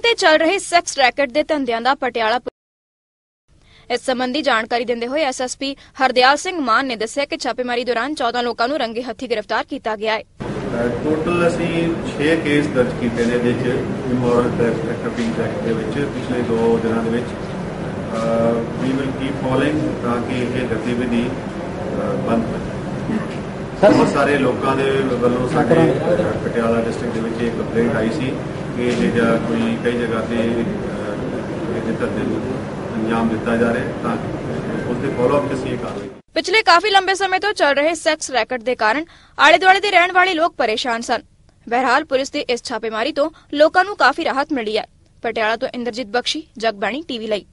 ਤੇ ਚੱਲ ਰਹੇ ਸੈਕਸ ਰੈਕਟ ਦੇ ਧੰਦਿਆਂ ਦਾ ਪਟਿਆਲਾ ਇਸ ਸੰਬੰਧੀ ਜਾਣਕਾਰੀ ਦਿੰਦੇ ਹੋਏ ਐਸਐਸਪੀ ਹਰਦਿਆਲ ਸਿੰਘ ਮਾਨ ਨੇ ਦੱਸਿਆ ਕਿ ਛਾਪੇਮਾਰੀ ਦੌਰਾਨ 14 ਲੋਕਾਂ ਨੂੰ ਰੰਗੇ ਹੱਥੀ ਗ੍ਰਿਫਤਾਰ ਕੀਤਾ ਗਿਆ ਹੈ। ਟੋਟਲ ਅਸੀਂ 6 ਕੇਸ ਦਰਜ ਕੀਤੇ ਨੇ ਵਿੱਚ, ਇਮੋਰਲ ਟ੍ਰੈਫਿਕਿੰਗ ਐਕਟ ਦੇ ਵਿੱਚ, ਪਿਛਲੇ 2 ਦਿਨਾਂ ਦੇ ਵਿੱਚ। ਵੀ ਵਿਲ ਕੀਪ ਫੋਲੋਇੰਗ ਤਾਂ ਕਿ ਇਹ ਗਤੀਵਿਧੀ ਬੰਦ ਹੋ ਬਹੁਤ ਸਾਰੇ ਲੋਕਾਂ ਦੇ ਵੱਲੋਂ ਸਾਡੇ ਪਟਿਆਲਾ ਡਿਸਟ੍ਰਿਕਟ ਦੇ ਵਿੱਚ ਇੱਕ ਕੰਪਲੇਂਟ ਆਈ ਸੀ ਕਿ ਜਿਹੜਾ ਕੋਈ ਕਈ ਜਗ੍ਹਾ ਤੇ ਇਹਦੇ ਧੱਦੇ ਨੂੰ ਅੰਜਾਮ ਦਿੱਤਾ ਜਾ ਰਿਹਾ ਤਾਂ ਉਸ ਦੇ ਫੋਲੋ ਅਪ ਅਸੀਂ ਇਹ ਕਾਰਵਾਈ ਪਿਛਲੇ ਕਾਫੀ ਲੰਬੇ ਸਮੇਂ ਤੋਂ ਚੱਲ ਰਹੇ ਸੈਕਸ ਰੈਕਟ ਦੇ ਕਾਰਨ ਆਲੇ ਦੁਆਲੇ ਦੇ ਰਹਿਣ ਵਾਲੇ ਲੋਕ ਪਰੇਸ਼ਾਨ ਸਨ। ਬਹਰਹਾਲ ਪੁਲਿਸ ਦੀ ਇਸ ਛਾਪੇਮਾਰੀ ਤੋਂ ਲੋਕਾਂ ਨੂੰ ਕਾਫੀ ਰਾਹਤ ਮਿਲੀ ਹੈ। ਪਟਿਆਲਾ ਤੋਂ ਇੰਦਰਜੀਤ ਬਖਸ਼ੀ ਜਗਬਾਣੀ ਟੀਵੀ ਲਈ।